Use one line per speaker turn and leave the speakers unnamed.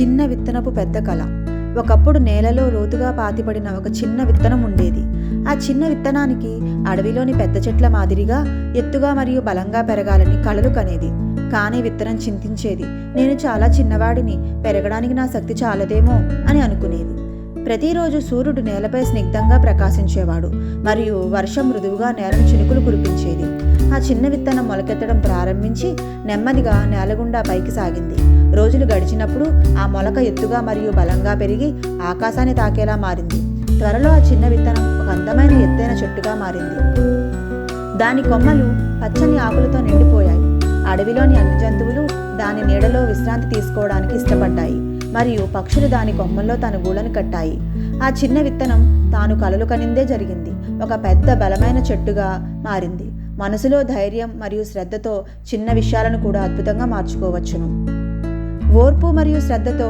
చిన్న విత్తనపు పెద్ద కళ. ఒకప్పుడు నేలలో లోతుగా పాతిపడిన ఒక చిన్న విత్తనం ఉండేది. ఆ చిన్న విత్తనానికి అడవిలోని పెద్ద చెట్ల మాదిరిగా ఎత్తుగా మరియు బలంగా పెరగాలని కలలు కనేది. కానీ విత్తనం చింతించేది నేను చాలా చిన్నవాడిని పెరగడానికి నా శక్తి చాలదేమో అని అనుకునేది. ప్రతిరోజు సూర్యుడు నేలపై స్నిగ్ధంగా ప్రకాశించేవాడు మరియు వర్షం మృదువుగా నేలను చినుకులు కురిపించేది. ఆ చిన్న విత్తనం మొలకెత్తడం ప్రారంభించి నెమ్మదిగా నేలగుండా పైకి సాగింది. రోజులు గడిచినప్పుడు ఆ మొలక ఎత్తుగా మరియు బలంగా పెరిగి ఆకాశాన్ని తాకేలా మారింది. త్వరలో ఆ చిన్న విత్తనం ఒక అందమైన ఎత్తైన చెట్టుగా మారింది. దాని కొమ్మలు పచ్చని ఆకులతో నిండిపోయాయి. అడవిలోని అన్ని జంతువులు దాని నీడలో విశ్రాంతి తీసుకోవడానికి ఇష్టపడ్డాయి. మరియు పక్షులు దాని కొమ్మల్లో తన గూళ్ళను కట్టాయి. ఆ చిన్న విత్తనం తాను కలలు కనిందే జరిగింది. ఒక పెద్ద బలమైన చెట్టుగా మారింది. మనసులో ధైర్యం మరియు శ్రద్ధతో చిన్న విషయాలను కూడా అద్భుతంగా మార్చుకోవచ్చును. ఓర్పు మరియు శ్రద్ధతో